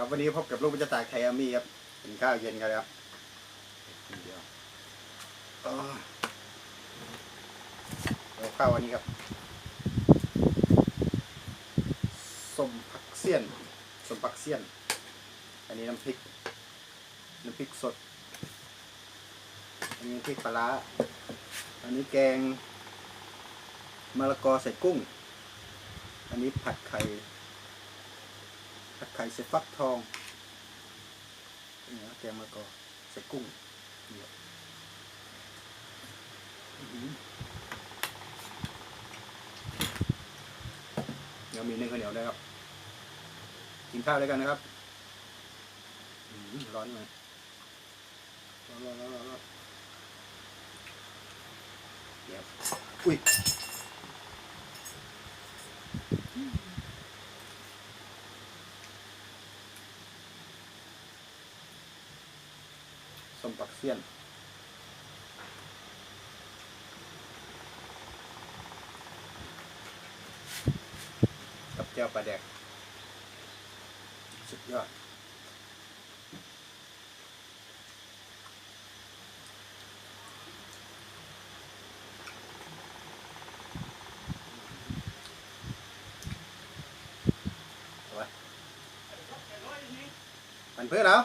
ครับวันนี้พบกับลูกพิจตาไทยอามี่ครับกินข้าวเย็นกันครับเดียวเอาข้าวอันนี้ครับส้มผักเสี้ยนส้มผักเสี้ยน อันนี้น้ำพริก น้ำพริกสด อันนี้พริกปลาอันนี้แกงมะละกอใส่กุ้ง อันนี้ผัดไข่ ผัดไข่ใส่ฟักทองนี่นะแกงมะละกอใส่กุ้งนี่ครับอื้อหือเดี๋ยวมีนึ่งข้าวเหนียวด้วยครับ กินข้าวด้วยกันนะครับร้อนไหมร้อนร้อนร้อนร้อนเดี๋ยวอุ้ย ส้มปักเสี้ยนกับแก้วปลาแดกสุดยอดเอาไว้มันเพื่อแล้ว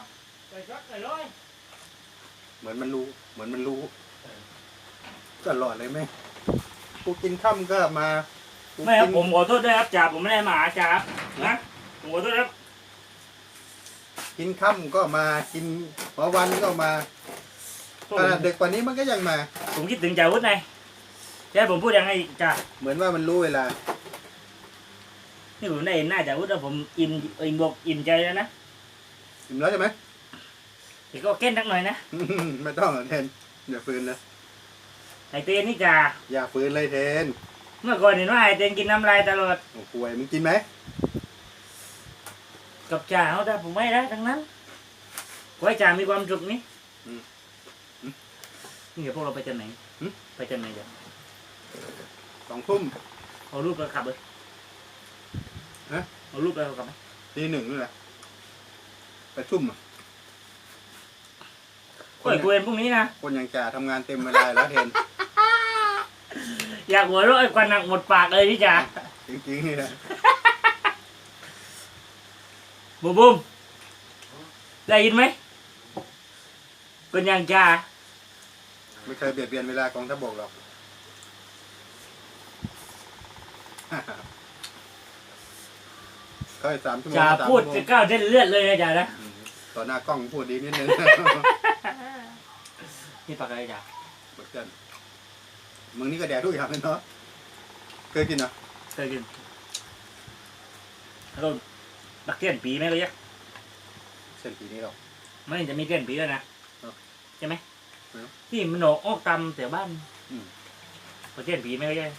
เหมือนมันรู้ เหมือนมันรู้ตลอดเลยไหมกูกินข้ามก็มากูไม่ครับกินผมขอโทษด้วยครับจ่าผมไม่ได้มาหาจ่าครับนะผมขอโทษครับกินข้ามก็มากินหัววันก็มาขนาดเด็กกว่านี้มันก็ยังมา ผมคิดถึงจ่าวุฒิไงจะให้ผมพูดยังไงอีกจ่าเหมือนว่ามันรู้เวลา นี่ผมได้เห็นหน้าจ่าวุฒิแล้วผมอิ่มอิ่มบอกอิ่มใจแล้วนะ อิ่มแล้วใช่ไหม แต่ก็เก้นนักหน่อยนะไม่ต้องหรอกเทนอย่าฝืนนะไอเต้นนี่จ่าอย่าฝืนเลยเทนเมื่อก่อนเห็นว่าไอเต้นกินน้ำลายตลอดโอ้ป่วยมึงกินไหมกับจ่าเขาแต่ผมไม่ได้ทั้งนั้นขอให้จ่ามีความสุขนี่นี่เดี๋ยวพวกเราไปจันไหนไปจันไหนจ้ะสองทุ่ม เอารูปเราขับเลยฮะ เอารูปเราขับไหมตีหนึ่งนี่แหละไปทุ่มอะ โอ้ยกูเห็นพรุ่งนี้นะ คนอย่างจ่าทำงานเต็มเวลาแล้วเทนอยากหัวเราะไอ้ควันหนักหมดปากเลยพี่จ่าจริงๆนี่นะบูมบูมได้ยินไหมเป็นยังจ่าไม่เคยเบียดเบียนเวลากองทัพบกหรอกก็สามชั่วโมงจ่าสามพูดชั่วโมจะงก้าวเส้นเลือดเลยนะจ่านะอืมต่อหน้ากล้องพูดดีนิดนึง นี่ปากอะไรจ่าเบิกเกินมึงนี่ก็แดกทุกอย่างเลยเนาะเคยกินเหรอเคยกินฮัลโหลบักเทียนปีไหมก็ยักเส้นปีนี้หรอก มันจะมีเทียนปีแล้วยนะครับใช่ไหมครับที่มันออกออกตำแต่บ้านอืมบักเทียนปีไหมก็ยัก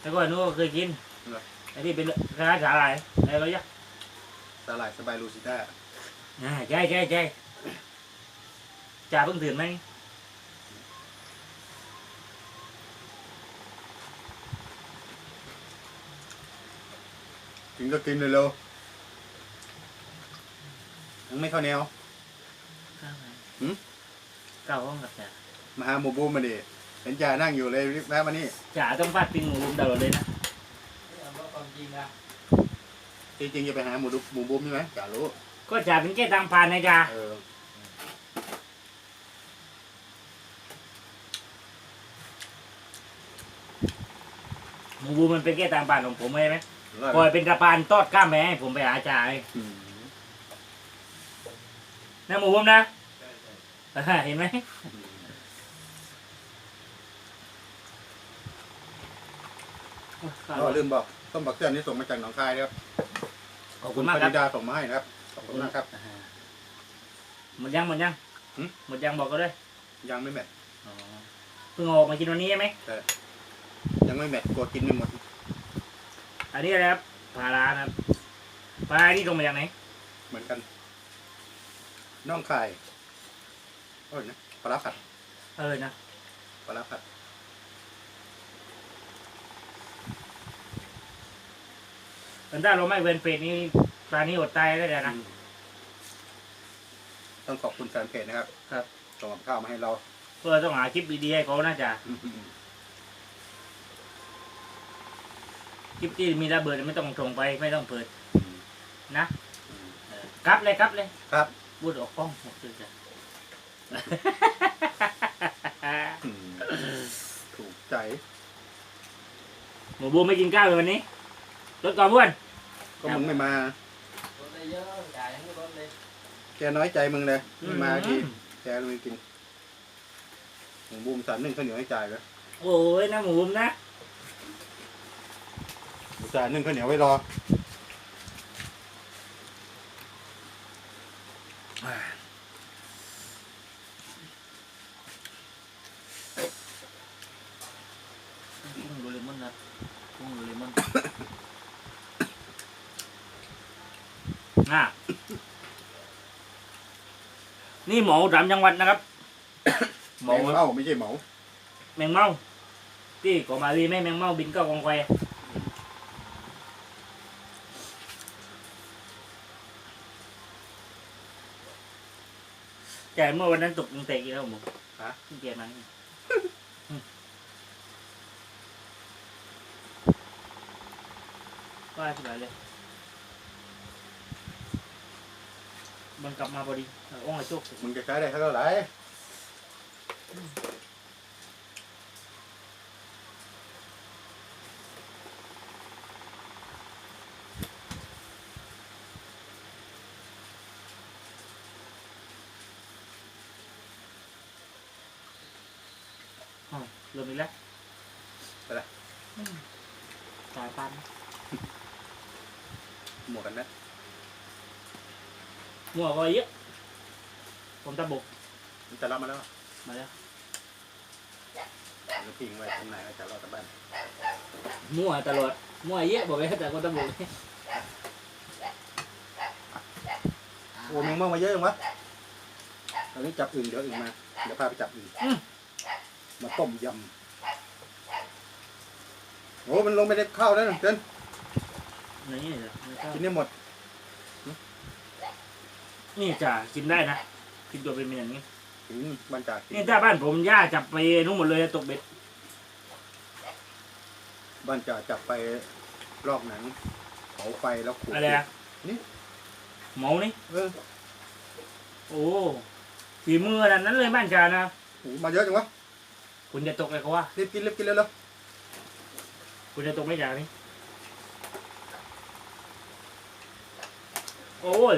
แล้วก็นู้นก็เคยกินไอ้ที่เป็นร้านสาหร่ายอะไรก็ยักสาหร่ายสบายลูซิต้า อ่าใช่ใช่ใช่ จ่าเพิ่งตื่นไหมกินก็กินเลยเร็วยังไม่เข้าแนวหืม เก้าห้องกับจ่ามาหาหมูบูมมาดิเห็นจ่านั่งอยู่เลยรีบแวะมานี่จ่าต้องฟาดปิงหมูรุมตลอดเลยนะจริงๆจะไปหาหมูดุหมูบูมใช่ไหมจ่ารู้ก็จ่าเป็นแค่ทางผ่านนะจ่าเออ หมูบูมันเป็นแค่ทางผ่านของผมใช่ไหมร่อยคอยเป็นสะพานทอดข้ามไปให้ผมไปหาจ่าไอ้อืมนะหมูบูมนะอ่าเห็นไหมก็ลืมบอกต้มบักเตือนนี่ส่งมาจากหนองคายนะครับขอบคุณมากครับปณิดาส่งมาให้นะครับขอบคุณมากครับอ่าหมดยังหมดยังหืมหมดยังบอกก็ด้วยยังไม่แมทอ๋อเพิ่งเอาออกมากินวันนี้ใช่ไหมยัง ไม่แมทกลัวกินไม่หมด อันนี้อะไรครับปลาร้านะครับปลาร้าที่ตรงมาจากไหนเหมือนกันน่องคายโอ้ยนะปลาร้าผัดเออนะปลาร้าผัดแต่ถ้าเราไม่เวนเฟรนนี่ปลานี้อดตายได้เลยนะต้องขอบคุณแฟนเพจนะครับครับ ส่งกับข้าวมาให้เรา เพื่อต้องหาคลิปดีๆให้เขาน่าจะ คลิปที่มีระเบิดไม่ต้องส่งไปไม่ต้องเปิดนะเออกลับเลยกลับเลยครับพูดออกกล้องหมดเลยจ้ะอืมถูกใจ หมูบูมไม่กินข้าวเลยวันนี้รถก่อนเพื่อนก็มึงไม่มารถได้เยอะจ่ายให้รถเลยแกน้อยใจมึงเลยไม่มาทีอืแกไม่กินหมูบูมสารนึ่งข้าวเหนียวให้จ่ายเลยโอ้ยนะหมูบูมนะ สารนึ่งข้าวเหนียวไว้รอกุ้งโดเรมอนนะกุ้งโดเรมอนอะนี่หมอสามจังหวัดนะครับ หแมมองเม่าไม่ใช่เหมา แมงเม่าที่เกาะมาลีแม่แมงเม่าบินเข้ากองไฟ แต่เมื่อวันนั้นตกลงเตะอีกแล้วหมูฮะที่เกียร์มันว่าสบายเลยมันกลับมาพอดีเอาอ้องไอ้โชคมึงจะใช้ได้เท่าไหร่ เริ่มอีกแล้วไปละอืมสายปันหมวกกันนะมั่วก็เยอะผมตะบกมันจะรับมาแล้วมาแล้วแล้วพิงไว้ตรงไหนก็จะรอดกลับบ้านมั่วตลอดมั่วเยอะบอกไว้แต่คนตะบกโอ้แมงเม่ามาเยอะจังวะตอนนี้จับอึ่งเดี๋ยวอึ่งมา เดี๋ยวพาไปจับอึ่ง มาต้มยำโอ้มันลงไปในข้าวแล้วนะเกินนี่เหรอไม่เข้ากินได้หมด นี่จ่ากินได้นะกินตัวเป็นอย่างนี้ ถึงบ้านจากกินนี่ถ้าบ้านผมย่าจับไปนู่นหมดเลยตกเบ็ดบ้านจ่าจับไปลอกหนังเผาไฟแล้วขูดอะไรอะนี่หมูนี่เออโอ้ฝีมือขนาดนั้นเลยบ้านจ่านะโหมาเยอะจังวะ คุณจะตกอะไรเขาว่ารีบกินรีบกินเร็วคุณจะตกไม่จ่านี่โอ้ย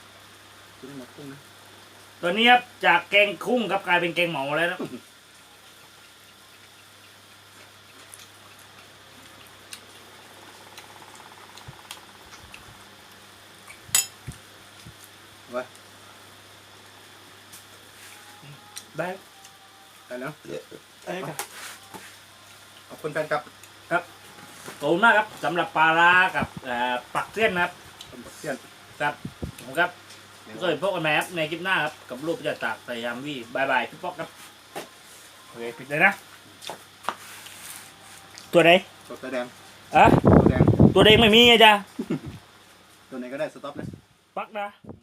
ๆกินให้หมดกุ้งนะตอนนี้ครับจากแกงคุ้งครับกลายเป็นแกงหมูแล้วนะได้ ได้แล้วได้ครับขอบคุณแฟนครับขอบคุณมากครับสำหรับปลาร้ากับเอ่อปักเส้นนะครับต้มบักเสี้ยนครับผมครับก็พบกันใหม่ครับในคลิปหน้าครับกับรูปจะตากใส่ยามวี่บายบายพี่ป๊อกครับโอเคปิดเลยนะ ตัวไหนตัวแดงอะตัวแดงตัวเด็กไม่มีไงจ้ะตัวไหนก็ได้สต็อปนะ ปักนะอืม